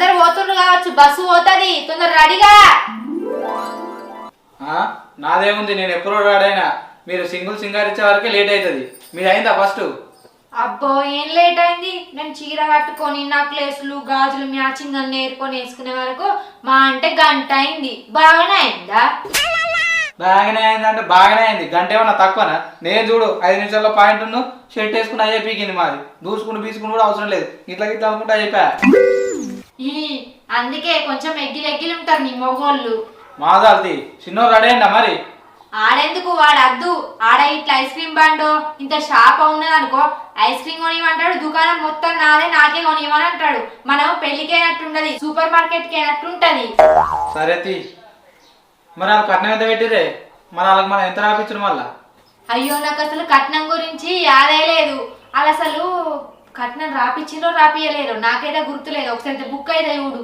Bus పోతుంది తొందర రెడీగా. ఆ, నాదేముంది నేను ఎప్పుడో రాడైనా. మీరు సింగిల్ సింగార్ ఇచ్చే వరకే లేట్ అవుతుంది మీది అయిందా ఫస్ట్? అబ్బో ఏం లేట్ అయింది? నేను చీర కట్టుకొని నక్లెస్లు గాజులు మ్యాచింగ్ అన్ని నేర్కొని వేసుకునే వరకు మా అంటే గంట అయింది. బాగానే అయిందా? బాగానే అయిందంటే బాగానే అయింది. గంట ఏమన్నా తక్కువనా? నేను చూడు ఐదు నిమిషాల్లో పాయింట్ ఉన్న షర్ట్ వేసుకుని అయ్యే పీకింది మాది. దూసుకుని బీసుకుని కూడా అవసరం లేదు. ఇట్లా ఇట్లా అనుకుంటే అయిపోయా ఈ అందుకే కొంచెం ఎగ్గిలు ఎగ్గిలు ఉంటారు నీ మొగోళ్ళు. మాదాల్ది చిన్నోరు మరి? ఆడెందుకు వాడు అద్దు ఆడ ఇట్లా ఐస్ క్రీమ్ బండు ఇంత షాప్ ఉన్నది అనుకో ఐస్ క్రీమ్ కొనివ్వమంటాడు దుకాణం మొత్తం నాదే నాకే కొనివ్వని అంటాడు. మనం పెళ్ళికి అయినట్టుండదు సూపర్ మార్కెట్కి అయినట్టుంటది సరే తీ. మరి వాళ్ళు కట్నం ఎంత పెట్టిరే మరి వాళ్ళకి మనం ఎంత రాపించరు మళ్ళా? అయ్యో నాకు అసలు కట్నం గురించి యాదే లేదు. వాళ్ళు అసలు కట్నం రాపిచ్చిందో రాపియలేరు నాకైతే గుర్తులేదు ఒకసారి బుక్ అయితే చూడు.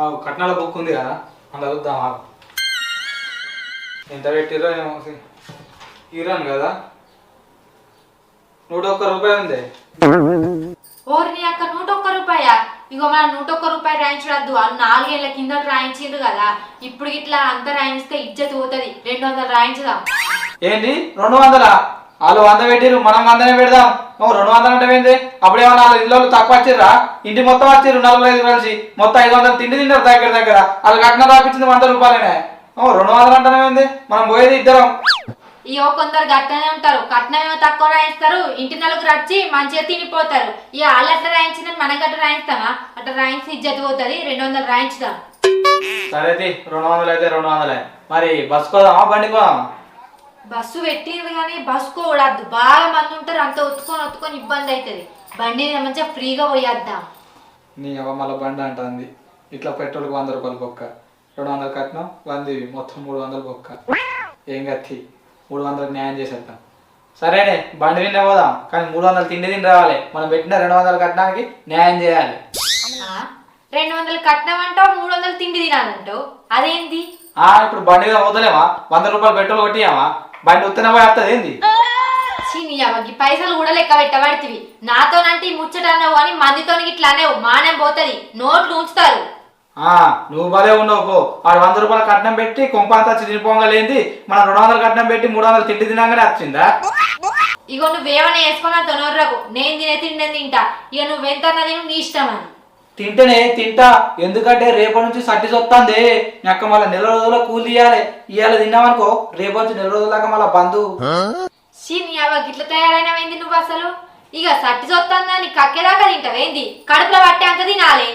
ఆ కట్నాల బుక్ ఉంది కదా అందులో చూద్దాం. ఎంత పెట్టిరో ఏమో హీరోన్ కదా. నూట ఒక్క రూపాయి ఉంది ఓరిని అక్క నూట ఒక్క రూపాయ? ఇగో మన నూట ఒక్క రూపాయి రాయించడద్దు వాళ్ళు నాలుగేళ్ళ కింద రాయించిండ్రు కదా. ఇప్పుడు ఇట్లా అంత రాయిస్తే ఇజ్జత్ పోతుంది. రెండు వందలు రాయించుదాం. ఏంటి రెండు వందల? వాళ్ళు వంద పెట్టిరు మనం వందనే పెడదాం. ఓ రెండు వందలు అంటే ఏంది? అప్పుడేమన్నా వాళ్ళ ఇల్లు తక్కువ వచ్చిర్రా? ఇంటి మొత్తం వచ్చిర్రు నలభై ఐదు కలిసి. మొత్తం ఐదు వందలు తిండి తింటారు దగ్గర దగ్గర. వాళ్ళు కట్నం రాపించింది వంద రూపాయలేనే. రెండు వందలు అంటానేమైంది మనం పోయేది ఇద్దరం. ఇగో కొందరు గట్టనే ఉంటారు. కట్నం ఏమో తక్కువ రాయిస్తారు. ఇంటి నలుగురు వచ్చి మంచిగా తినిపోతారు. ఇక వాళ్ళు అట్లా రాయించిన మనం గట్ట రాయిస్తామా? అట్లా రాయించి ఇజ్జత్ పోతుంది రెండు వందలు రాయించుదాం. సరే రెండు వందలు అయితే రెండు వందలే. మరి బస్ కోదామా బండి కోదామా బస్సు పెట్టింది కానీ బస్సు కూడద్దు. బాగా మంది ఉంటారు అంత ఒత్తుకొని ఒత్తుకొని ఇబ్బంది అవుతుంది బండి మంచిగా ఫ్రీగా పోయేద్దాం. నీ అవ్వ మళ్ళీ బండి అంటుంది. ఇట్లా పెట్రోల్కి వంద రూపాయలు బొక్క. రెండు వందలు కట్నం వంద మొత్తం మూడు వందలు బొక్క. ఏం గత్తి? మూడు వందలకు న్యాయం చేసేద్దాం. సరేనే బండి విన్న పోదాం. కానీ మూడు వందలు తిండి తిని రావాలి. మనం పెట్టిన రెండు వందలు కట్టడానికి న్యాయం చేయాలి? రెండు వందలు కట్నం అంటావు మూడు వందలు తిండి తినాలంటావు? అదేంటి ఆ ఇప్పుడు బండి మీద వదలేమా వంద రూపాయలు పెట్రోల్ కొట్టియామా బండి ఉత్తనే పోయి వస్తుంది ఏంది పైసలు కూడా లెక్క పెట్టబడితివి. నాతోనంటే ఈ ముచ్చట అన్నావు అని మందితో ఇట్లా అనేవు. మానం పోతుంది. నోట్లు ఉంచుతారు. ఆ నువ్వు భలే ఉండవు పో. వాడు వంద రూపాయలు కట్నం పెట్టి కొంపంతా వచ్చి తినిపోగలేంది మనం రెండు వందలు కట్నం పెట్టి మూడు వందలు తిండి తినగానే వచ్చిందా? ఇగో నువ్వేమైనా వేసుకున్నా తొనర్రకు నేను తినే తిండి తింటా. ఇక నువ్వెంత అన్నది నీ ఇష్టం అని. తింటేనే తింటా ఎందుకంటే రేపటి నుంచి సట్టి వస్తుంది అక్క మళ్ళీ నెల రోజుల కూలి తీయాలి ఇవాళ తిన్నామనుకో రేపటి నుంచి నెల రోజుల దాకా మళ్ళీ బంధు గిట్ల తయారైనవేంది నువ్వు అసలు? ఇక సట్టి చొత్తందా నీ కక్కేదాకా తింటావేంది? కడుపులో పట్టే అంత తినాలి.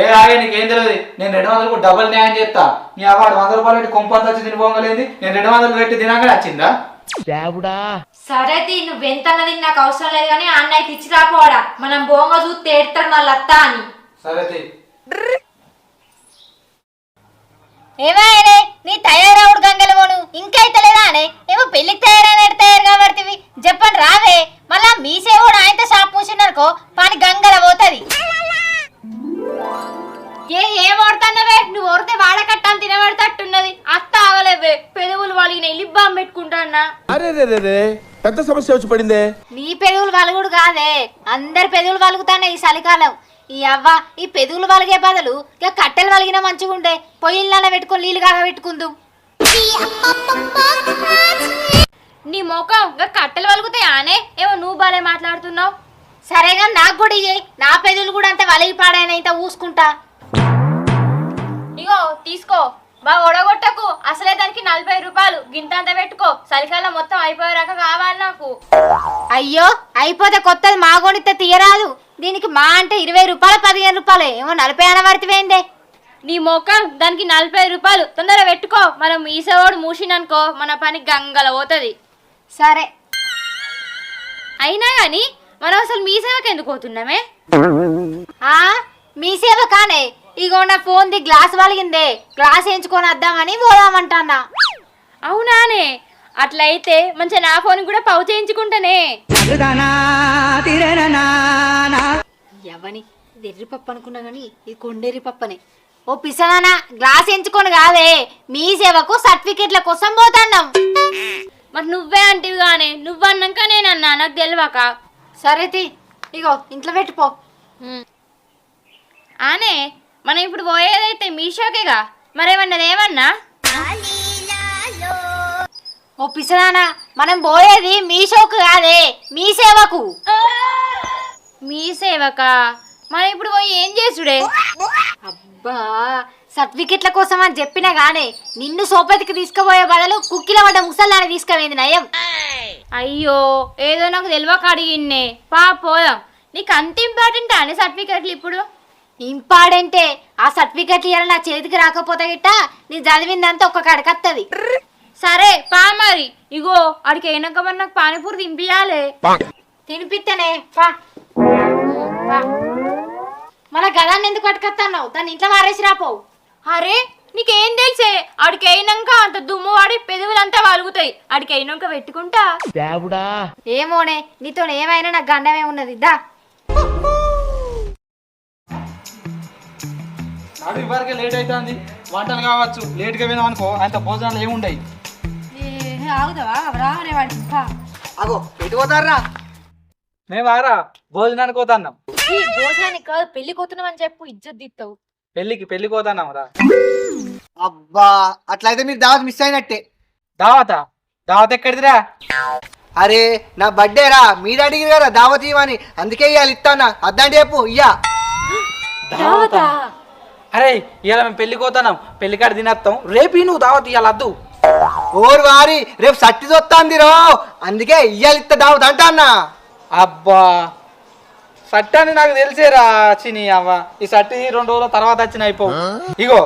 ఏ ఆగే నీకేం తెలియదు నేను రెండు వందలకు డబుల్ న్యాయం చేస్తా. నీ అవాడు వంద రూపాయలు పెట్టి కొంపంత వచ్చి తినిపోగలేంది. నేను రెండు వందలు పెట్టి తినాకనే వచ్చిందా? సరే తీ నువ్వెంత అన్నది నాకు అవసరం లేదు కానీ అన్నయ్య తెచ్చి రాపోవాడా మనం బోంగ చూస్తే ఏడతాడు మళ్ళీ అత్త అని. సరే. ఏమాయనే నీ తయారవుడు గంగలమోను. ఇంకైతే లేదానే ఏమో పెళ్ళికి తయారైనట్టు తయారు కాబడుతుంది చెప్పండి రావే. మళ్ళా మీ సేవుడు ఆయనతో షాప్ మూసిననుకో పని గంగల పోతుంది. ఏ ఏం ఓడుతున్నావే నువ్వు ఓడితే వాడకట్టాను తినబడతట్టున్నది. అత్త ఆగలేవే. పెదవులు వాళ్ళకి లిబ్బాం పెట్టుకుంటానా అరే రే రే రే పెద్ద సమస్య వచ్చి పడిందే. నీ పెదవులు వలుగుడు కాదే. అందరి పెదవులు వలుగుతానే ఈ చలికాలం. ఈ అవ్వ ఈ పెదవులు వలిగే బదులు ఇక కట్టెలు వలిగినా మంచిగుండే. పొయ్యిళ్ళ పెట్టుకొని నీళ్ళు కాగా పెట్టుకుందు నీ ముఖం ఇంకా కట్టెలు వలుగుతాయి ఆనే ఏమో నువ్వు బాలే మాట్లాడుతున్నావు. సరేగా నాకు కూడా ఇయ్యి. నా పెదవులు కూడా అంత వలిగి ఇంత ఊసుకుంటా. ఇగో తీసుకో. బాగా ఒడగొట్టకు. అసలే దానికి నలభై రూపాయలు. గింత అంత పెట్టుకో. చలికాలం మొత్తం అయిపోయేరాక కావాలి నాకు. అయ్యో అయిపోతే కొత్తది మాగోనితే తీయరాదు. దీనికి మా అంటే ఇరవై రూపాయలు పదిహేను రూపాయలు ఏమో నలభై అనబడితే నీ మొఖం దానికి నలభై రూపాయలు. తొందరగా పెట్టుకో. మనం ఈసవాడు మూసిననుకో మన పని గంగల పోతుంది. సరే. అయినా గాని మనం అసలు మీ సేవకి ఎందుకు పోతున్నామే? మీ సేవ కానే. ఇగో నా ఫోన్ ది గ్లాస్ వలిగిందే. గ్లాస్ వేయించుకొని వద్దామని పోదామంటానా అవునానే. అట్లయితే మంచిగా నా ఫోన్ కూడా పౌ చేయించుకుంటానే. ఎవని ఇది ఎర్రి పప్పు అనుకున్నా గానీ ఇది కొండేరి పప్పనే. ఓ పిసనానా గ్లాస్ ఎంచుకొని కాదే మీ సేవకు సర్టిఫికెట్ల కోసం పోతాన్నాం మరి నువ్వే అంటివి గానే నువ్వన్నాక నేనన్నా నాకు తెలియక సరే తి ఇగో ఇంట్లో పెట్టుపో ఆనే మనం ఇప్పుడు పోయేదైతే మీషోకేగా? మరేమన్నది ఏమన్నా? ఓ పిసరానా మనం పోయేది మీ షోకు కాదే మీ సేవకు. మీ సేవక? మనం ఇప్పుడు పోయి ఏం చేసుడే? అబ్బా సర్టిఫికెట్ల కోసం అని చెప్పినా గానే నిన్ను సోపతికి తీసుకుపోయే బదులు కుక్కిల పడ్డ ముసల్లాని తీసుకుపోయింది నయం. అయ్యో ఏదో నాకు తెలియక అడిగిన్నే పా పోదాం. నీకు అంత ఇంపార్టెంట్ అని సర్టిఫికెట్లు ఇప్పుడు? ఇంపార్టెంటే ఆ సర్టిఫికెట్లు ఇవ్వాలి నా చేతికి రాకపోతే గిట్ట నీ చదివిందంతా ఒక్క కడకత్తది. సరే పా మరి. ఇగో అడికి అయినాక మరి నాకు పానీపూరి తినిపించాలి తినిపిత్తనే పా. మన గదాన్ని ఎందుకు పట్టుకొస్తున్నావు దాన్ని ఇంట్లో మారేసి రాపోవు అరే నీకేం తెలిసే? ఆడికి అయినాక అంత దుమ్ము వాడి పెదవులంతా వలుగుతాయి. ఆడికి అయినాక పెట్టుకుంటా. ఏమోనే నీతో ఏమైనా నాకు గండమే ఉన్నది. దా. లేట్ అవుతుంది వంటలు కావచ్చు లేట్గా పోయినాం అనుకో అంత భోజనాలు ఏముండయి? ఆగుదావా రావనే వాడికి అగో ఎటు పోతారా భోజనానికి పోతున్నాం. భోజనానికి కాదు పెళ్ళి కోతున్నామని చెప్పు ఇజ్జత్ దిత్తావు పెళ్ళికి పెళ్ళికి పోతున్నాం రా. అబ్బా అట్లయితే మీరు దావత్ మిస్ అయినట్టే. దావత? దావత్ ఎక్కడిదిరా? అరే నా బర్త్డే రా. మీరు అడిగిరు కదా దావత్ ఇవ్వని. అందుకే ఇవాళ ఇస్తానా అద్దంటే చెప్పు ఇయ్యా. దావత? అరే ఇవాళ మేము పెళ్ళికి పోతున్నాం. పెళ్ళికాడ తినేస్తాం రేపు నువ్వు దావత్ ఇవాళ వద్దు ఓరు వారి రేపు సట్టి చూస్తాంది రో. అందుకే ఇయ్యాల ఇస్తా దావత్ అంటా అన్నా అబ్బా సట్టి అని నాకు తెలిసేరా చిని అవ్వ. ఈ సట్టి రెండు రోజుల తర్వాత వచ్చిన అయిపో. ఇగో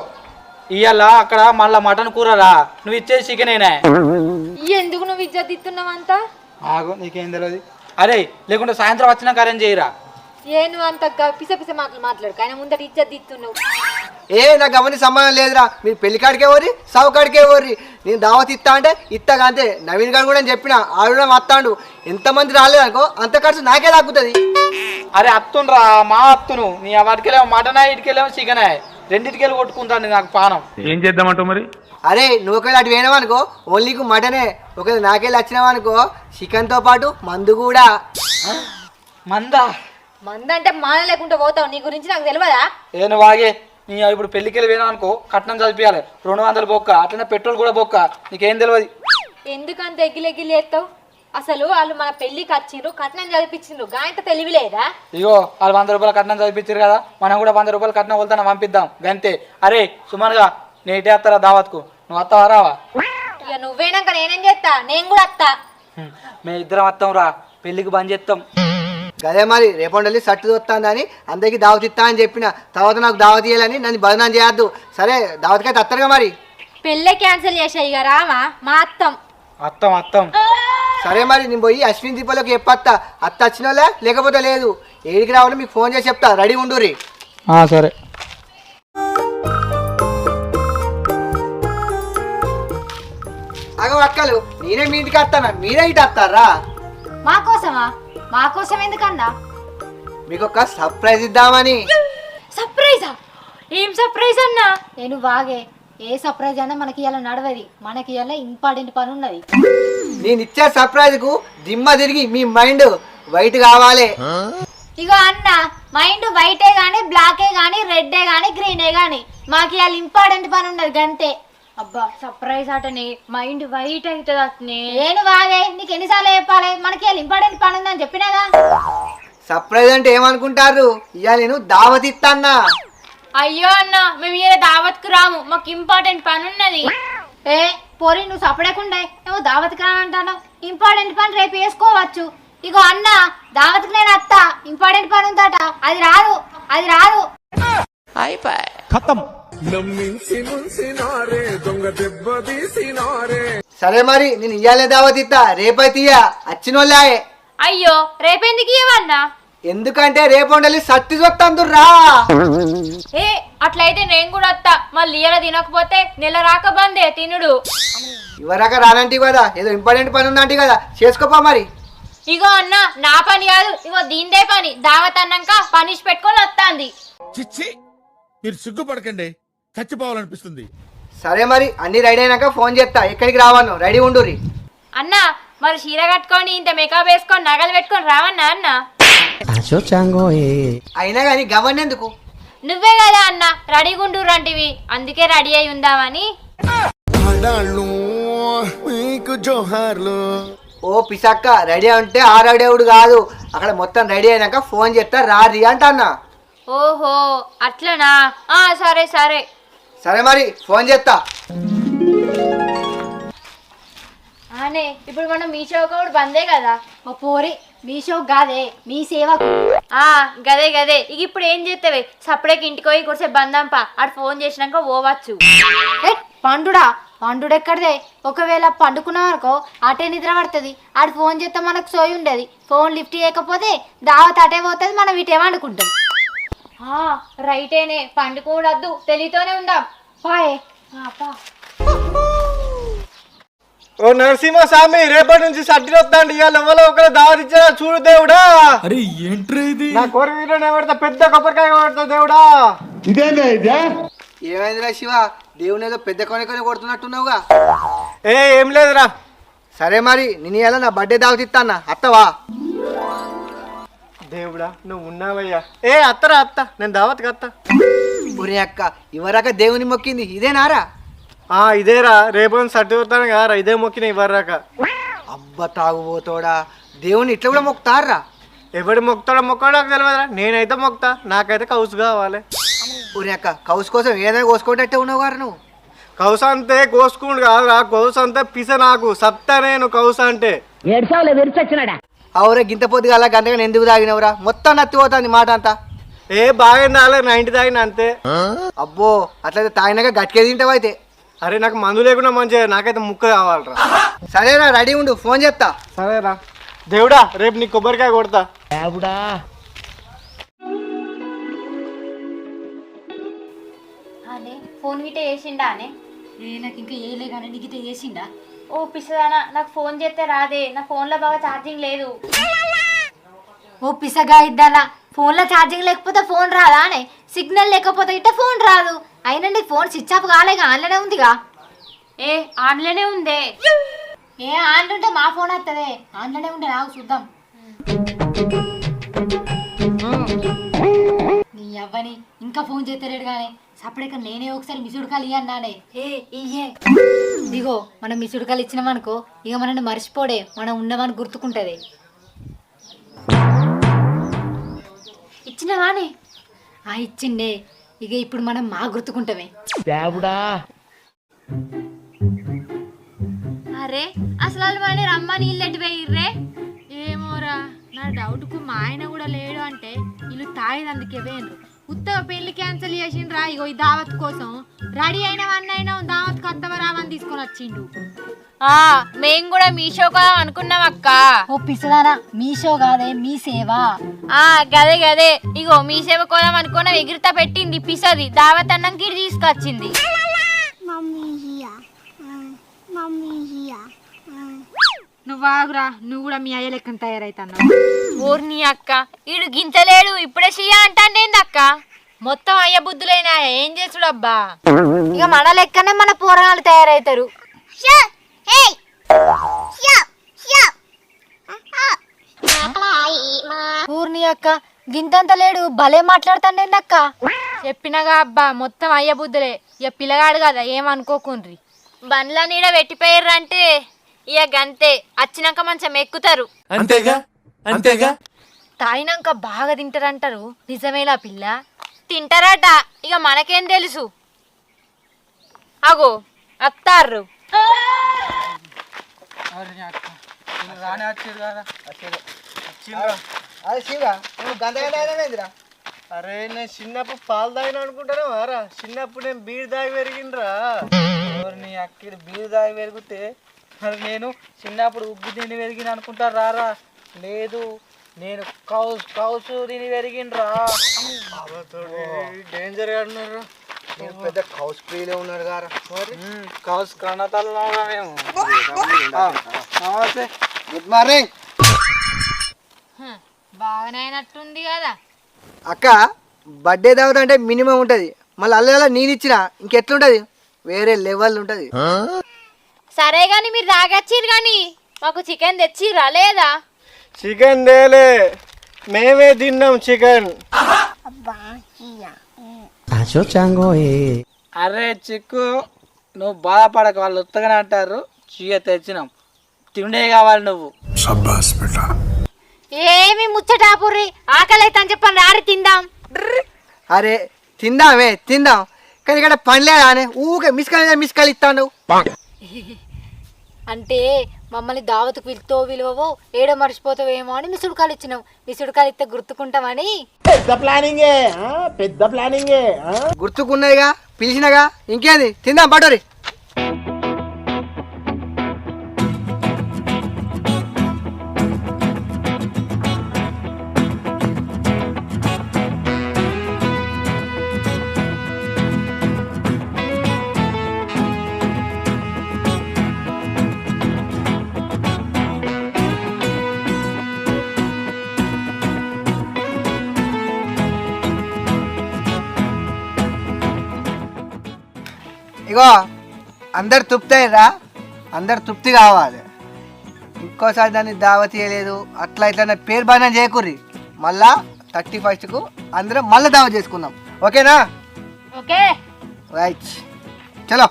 ఇవాళ అక్కడ మళ్ళా మటన్ కూరరా నువ్వు ఇచ్చేది చికెనేనా ఎందుకు నువ్వు ఇజ్జత్ దిత్తున్నావంతా ఆగు నీకేం తెలియదు అరే లేకుంటే సాయంత్రం వచ్చినాక అరేంజ్ చేయరా? ఏ నువ్వు అంత పిస పిస మాటలు మాట్లాడు కానీ ముందట ఇజ్జత్ దిత్తున్నావు ఏ నాకు అవన్నీ సంబంధం లేదురా. మీరు పెళ్ళి కాడికే ఓరి సావు కాడికే ఓరి నేను దావత్ ఇస్తా అంటే ఇస్తాగా అంతే నవీన్ గారు కూడా నేను చెప్పిన ఆడు కూడా వస్తాడు ఎంతమంది రాలేదనుకో అంత ఖర్చు నాకే తగ్గుతుంది. అరే అత్తుండ్రా మా అత్తును. నీ వాటికెళ్ళేమో మటనా ఇటుకెళ్ళేమో చికెనే రెండింటికెళ్ళి కొట్టుకుంటాను నాకు పానం. ఏం చేద్దామంటావు మరి? అరే నువ్వు ఒకవేళ అటు పోయినావనుకో ఓన్లీ నీకు మటనే. ఒకవేళ నాకెళ్ళి వచ్చినావనుకో చికెన్తో పాటు మందు కూడా. మందా? మందంటే మాన లేకుండా పోతావు. నీ గురించి నాకు తెలియదా ఏను వాగే నీ ఇప్పుడు పెళ్ళికెళ్ళి పోయినావు అనుకో కట్నం చదివియాలి రెండు వందలు బొక్క అట్లనే పెట్రోల్ కూడా బొక్క. నీకేం తెలియదు ఎందుకంత ఎగిలెగిలి ఎత్తావు అసలు వాళ్ళు మన పెళ్ళికి వచ్చిండ్రు కట్నం చదివించిండ్రు గాయంత తెలివి లేదా? ఇగో వాళ్ళు వంద రూపాయలు కట్నం చదివించారు కదా మనం కూడా వంద రూపాయలు కట్నం వెళ్తాను పంపిద్దాం. గంతే. అరే సుమన్గా నేటే వస్తారా దావత్కు? నువ్వు వస్తావా రావా? ఇక నువ్వేనాక నేనేం చేస్తా? నేను కూడా వస్తా. మేము ఇద్దరం వస్తాం రా. పెళ్ళికి బంద్ చేస్తాం గదే మరి రేపటి సట్టు చూస్తానని అందరికి దావత్ ఇస్తా అని చెప్పిన తర్వాత నాకు దావత్ ఇయ్యాలని నన్ను బదనాం చేయొద్దు. సరే దావత్కైతే అత్తరుగా మరి? పెళ్ళే క్యాన్సిల్ చేసాయి ఇక రామా? మా అత్తం. వస్తాం వస్తాం సరే మరి నేను పోయి అశ్విన్ దీపాలకు చెప్పత్తా. అత్త వచ్చిన వాళ్ళే లేకపోతే లేదు. ఏడికి రావాలో మీకు ఫోన్ చేసి చెప్తా. రెడీ ఉండురి సరే. అగో అక్కలు నేనే మీ ఇంటికి వస్తానా? మీరే ఇటు వస్తారా? మా కోసమా? మా కోసం ఎందుకన్నా? మీకు ఒక సర్ప్రైజ్ ఇద్దామని. సర్ప్రైజా ఏం సర్ప్రైజ్ అన్నా? నేను బాగే ఏ సర్ప్రైజ్ అయినా మనకి ఇలా నడవది. మనకి ఇలా ఇంపార్టెంట్ పని ఉన్నది. నేను ఇచ్చే సర్ప్రైజ్కు దిమ్మ తిరిగి మీ మైండ్ వైట్ కావాలి. ఇగో అన్న మైండ్ వైటే గానీ బ్లాకే గానీ రెడ్డే గానీ గ్రీనే గానీ మాకు ఇవాళ ఇంపార్టెంట్ పని ఉన్నది గంతే. అబ్బా సర్ప్రైజ్ అటనే మైండ్ వైట్ అవుతుంది అట్నే. నేను బాగే నీకు ఎన్నిసార్లు చెప్పాలి? మనకి ఇవాళ ఇంపార్టెంట్ పని ఉందని చెప్పినాగా? సర్ప్రైజ్ అంటే ఏమనుకుంటారు? ఇవాళ నేను దావత్ ఇస్తాన్నా అయ్యో అన్న మేము ఇలా దావత్కు రాము. మాకు ఇంపార్టెంట్ పని ఉన్నది ఏ పోరి నువ్వు సపడకుండా నువ్వు దావత్కి రానంటాను ఇంపార్టెంట్ పని రేపు వేసుకోవచ్చు. ఇగో అన్న దావత్కి నేను అత్త. ఇంపార్టెంట్ పని ఉందట అది రాదు అది రాదు. ఖతం. సరే మరి నేను ఇయ్యాలే దావత్ ఇస్తా రేపైతే ఇయ్య వచ్చిన వాళ్ళే అయ్యో రేపెందుకు ఇవ్వన్నా ఎందుకంటే రేపొండలి సత్తి చూస్తాందు రా ఏ అట్లయితే నేను కూడా వస్తా మళ్ళీ ఇలా తినకపోతే నెల రాక బందే తినుడు. ఇవరాక రానంటి కదా ఏదో ఇంపార్టెంట్ పని ఉందంటే కదా. చేసుకోపా మరి. ఇగో అన్న నా పని కాదు ఇగో దీందే పని. దావత్ అన్నాక పనిష్ పెట్టుకొని వస్తాంది. చిచ్చి మీరు సిగ్గుపడకండి. చచ్చిపోవాలనిపిస్తుంది. సరే మరి అన్ని రెడీ అయినాక ఫోన్ చేస్తా ఎక్కడికి రావాను రెడీ ఉండుర్రి. అన్న మరి చీర కట్టుకొని ఇంత మేకప్ వేసుకొని నగలు పెట్టుకొని రావన్నా అన్న? అయినా కానీ గవర్న ఎందుకు? నువ్వే కదా అన్న రెడీగుండురంటివి అందుకే రెడీ అయి ఉందామని. ఓ పిసక్క రెడీ అంటే ఆ రెడీవుడు కాదు. అక్కడ మొత్తం రెడీ అయినాక ఫోన్ చేస్తా రారి అంట అన్న ఓహో అట్లనా? ఆ సరే సరే. సరే మరి ఫోన్ చేస్తా అనే ఇప్పుడు మనం మీ షో కూడా బందే కదా? ఓ పోరి మీ షో కాదే మీ సేవకు ఆ గదే గదే. ఇక ఇప్పుడు ఏం చేస్తావే సపరేట్ ఇంటికి పోయి కొడిసే బందంపా అటు ఫోన్ చేసినాక పోవచ్చు. ఏ పండుడా పండుడు ఎక్కడిదే ఒకవేళ పండుకున్నాం అనుకో అటే నిద్ర పడుతుంది. ఆడు ఫోన్ చేస్తే మనకు సోయి ఉండేది. ఫోన్ లిఫ్ట్ చేయకపోతే దావత్ అటే పోతుంది మనం ఇటే వండుకుంటాం ఆ రైటేనే పండుకోవద్దు తెలియతోనే ఉందాం. పాయే పా. ఓ నరసింహ స్వామి రేపటి నుంచి సడ్డీ వస్తాండి ఇవాళ ఎవరో ఒకరు దావరిచ్చా చూడు దేవుడా. అరే ఏంట్రా ఇది? నా కోరి వీడియోనే పెడతా. పెద్ద కొబ్బరికాయ కొడతా దేవుడా. ఏమైందిరా శివ? దేవుని ఏదో పెద్ద కొని కొని కొడుతున్నట్టున్నావుగా. ఏ ఏం లేదురా. సరే మరి నేను ఇలా నా బర్త్డే దావతిస్తా అన్న అత్తవా దేవుడా నువ్వు ఉన్నావయ్యా. ఏ అత్తరా అత్త నేను దావత్కి అత్త. ఒరే అక్క ఇవరాక దేవుని మొక్కింది ఇదేనారా ఆ ఇదేరా రేపు సర్టిఫికెట్ కదా ఇదే మొక్కిన ఇవ్వరాక. అబ్బ తాగుబోతోడా దేవుని ఇట్లా కూడా మొక్కుతారా ఎవడు మొక్కుతాడో మొక్కడో నాకు తెలియదురా నేనైతే మొక్తా నాకైతే కౌసు కావాలి. ఒరే అక్క కౌసు కోసం ఏదైనా కోసుకుంటే ఉన్నావు గారు నువ్వు. కౌసు అంతే కోసుకుండు కాదురా కౌసు అంతే పిస నాకు సత్తా నేను కౌసు అంటే. అవురే గింత పొద్దుగా అలా గంటగా ఎందుకు తాగినవురా? మొత్తం నత్తిపోతుంది మాట అంతా. ఏ బాగా నాలే నా ఇంటి తాగిన అంతే. అబ్బో అట్లయితే తాగినాక గట్టిగా తింటావు అయితే? అరే నాకు మందు లేకుండా మంచిగా నాకైతే ముక్క కావాలరా. సరేరా రెడీ ఉండు ఫోన్ చేస్తా సరేరా. దేవుడా రేపు నీ కొబ్బరికాయ కొడతా. అనే ఫోన్ గిట్ట వేసిండా అనే? ఏ నాకు ఇంకా ఏలే కానీ నీకు చేసిండా? ఓ పిసదానా నాకు ఫోన్ చేస్తే రాదే. నా ఫోన్లో బాగా ఛార్జింగ్ లేదు. ఓ పిసగా ఇద్దాలా ఫోన్లో ఛార్జింగ్ లేకపోతే ఫోన్ రాదా అనే? సిగ్నల్ లేకపోతే ఇట్ట ఫోన్ రాదు. అయినా నీ ఫోన్ స్విచ్ ఆఫ్ కాలేగా ఆన్లోనే ఉందిగా. ఏ ఆన్లోనే ఉందే? ఏ ఆన్లో ఉంటే మా ఫోన్ వస్తుంది ఆన్లోనే ఉంటే నాకు చూద్దాం నీ అవ్వని ఇంకా ఫోన్ చేస్తలేడు కానీ సపరేట్గా నేనే ఒకసారి మిసుడు కాలు ఇయ్య అన్నానే ఏ ఇయ్యే. ఇదిగో మనం మిసుడు కాలు ఇచ్చినామనుకో ఇక మనల్ని మర్చిపోడే మనం ఉన్నవని గుర్తుకుంటది. ఇచ్చినవానే? ఆ ఇచ్చిండే. ఇక ఇప్పుడు మనం మా గుర్తుకుంటామే. అరే అసలు వాళ్ళు మన రమ్మని ఇల్లు ఎటు పోయిర్రే? ఏమోరా నా డౌట్కు మా ఆయన కూడా లేడు అంటే వీళ్ళు తాగేదందుకే వేయండ్రు ఉత్తగా పెళ్ళి క్యాన్సిల్ చేసిండ్రా ఇగో ఈ దావత్ కోసం. రెడీ అయిన అయినా దావత్ కత్తవ రావని తీసుకొని వచ్చిండు. ఆ మేం కూడా మీ షో కదా అనుకున్నాం అక్క. ఓ పిసదానా మీ షో కాదే మీ సేవ? ఆ గదే గదే. ఇగో మీ సేవ కోదాం అనుకున్నాం ఎగిరితా పెట్టింది పిసది. దావత్ అన్నం గిరి తీసుకొచ్చింది. ఆగురా నువ్వు కూడా మీ అయ్య లెక్కన తయారైతాను ఊర్ని అక్క ఈడు గింతలేడు ఇప్పుడే షియా అంటాండేంది అక్క మొత్తం అయ్య బుద్ధులైనా ఏం చేసుడు అబ్బా ఇక మన లెక్కనే మన పోరాలు తయారైతారు. ఊర్ని అక్క గింతంత లేడు భలే మాట్లాడుతాండేంది అక్క చెప్పినగా అబ్బా మొత్తం అయ్య బుద్ధులే. ఇక పిల్లగాడు కదా ఏమనుకోకుండ్రి. బండ్ల నీడ పెట్టిపోయారంటే ఇక గంతే వచ్చినాక మంచం ఎక్కుతారు. అంతేగా? అంతేగా? తాగినాక బాగా తింటారంటారు. నిజమేలా పిల్ల? తింటారట ఇక మనకేం తెలుసు? అగో అత్తారు. శివ నువ్వు అరే నేను చిన్నప్పుడు పాలు తాగిన అనుకుంటాను వారా? చిన్నప్పుడు నేను బీడి తాగి పెరిగిండ్రా. నీ అక్కడ బీరు దాగి పెరిగితే మరి నేను చిన్నప్పుడు ఉగ్గు తిండి పెరిగిన అనుకుంటారు రారా? లేదు నేను కౌస్ కౌసు తిని పెరిగిండ్రా. డేంజర్ అన్నారు నేను పెద్ద కౌస్ ప్రియులే ఉన్నాడు గారా. మరి? కౌస్ కన్నతల్లో మేము. నమస్తే. గుడ్ మార్నింగ్ బాగానే అయినట్టుంది కదా. అక్క బర్త్డే దావత్ అంటే మినిమం ఉంటుంది. మళ్ళీ అల్ల నేను ఇచ్చిన ఇంకెట్లుంటది? వేరే లెవెల్ ఉంటుంది. సరే గాని మీరు తాగచ్చిర్రు గాని మాకు చికెన్ తెచ్చిర్రా లేదా? చికెన్ తేలే. మేమే తిన్నాం చికెన్. అరే చిక్కు నువ్వు బాధపడక వాళ్ళు ఉత్తగానే అంటారు. చీయ తెచ్చినాం. తిండే కావాలి నువ్వు. ఏమి ముచ్చటాపుర్రి? ఆకలి అయితే అని చెప్పని రారి తిందాం. అరే తిందామే తిందాం. కానీ ఇక్కడ పనిలేదా అని ఊకే మిస్కాలి మిస్కాలి ఇస్తాడు? అంటే మమ్మల్ని దావతుకు పిలుతో విలువవో ఏడో మర్చిపోతావేమో అని మిసుడుకాలు ఇచ్చినావు. మిసుడుకాలు ఇస్తే గుర్తుకుంటామని గుర్తుకున్నదిగా పిలిచినగా ఇంకేంది? తిందాం పటోరి ఇగో అందరు తృప్తయ్యరా అందరు తృప్తి కావాలి. ఇంకోసారి దాన్ని దావత్ చేయలేదు అట్లా ఇట్లా పేరు బాగా చేయకుర్రి. మళ్ళా థర్టీ ఫస్ట్కు అందరం మళ్ళీ దావత్ చేసుకుందాం. ఓకేనా? ఓకే. రైట్. చలో.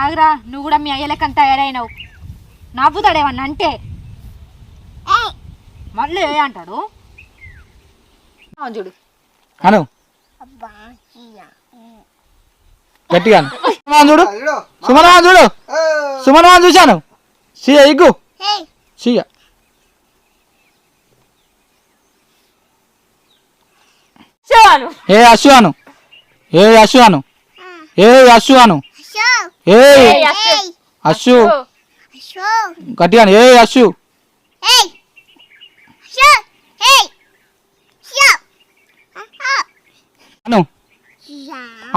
ఆగ్రా నువ్వు కూడా మీ అయ్యలకని తయారైనావు. నవ్వుతాడేమన్నా అంటే? మళ్ళీ ఏ అంటాడు? చూడు అను. గట్టిగా. సుమన్ చూడు. సుమన్ చూడు. సుమన్ చూశాను. సీయ ఇగ్గు. సీయ ఏ అశు అను ఏ అశు. అను ఏ అశు అను ఏ అశు. గట్టిగా. ఏ అశు అను.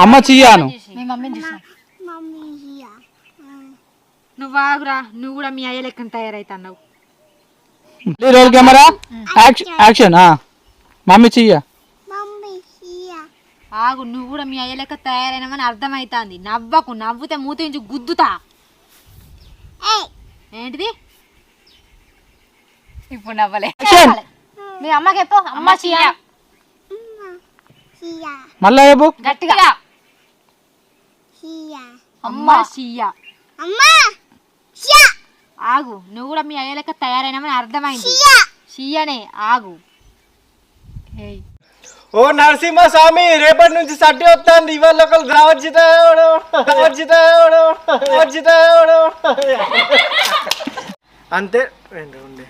అమ్మ చెయ్య చూసా నువ్వు ఆగురా. నువ్వు కూడా మీ అయ్య లెక్కన తయారైతున్నావు. Roll camera. యాక్షన్. మమ్మీ చెయ్య. ఆగు నువ్వు కూడా మీ అయ్య లెక్క తయారైనామని అర్థమైతాంది. నవ్వకు నవ్వుతే మూత నుంచి గుద్దుతా. ఏంటిది? ఇప్పుడు నవ్వలే. మీ అమ్మకి చెప్పు. అమ్మ చీయ మళ్ళా చెప్పు. గట్టిగా. అమ్మ ఆగు. నువ్వు కూడా మీ అయ్య లెక్క తయారైనామని అర్థమైంది. చీయనే ఆగు. ఓ నరసింహ స్వామి రేపటి నుంచి సడ్డి వస్తుంది. ఇవాళ ఒకరు రావచ్చితాడు వచ్చితాడు వచ్చితాడు అంతే. రెండు ఉండే.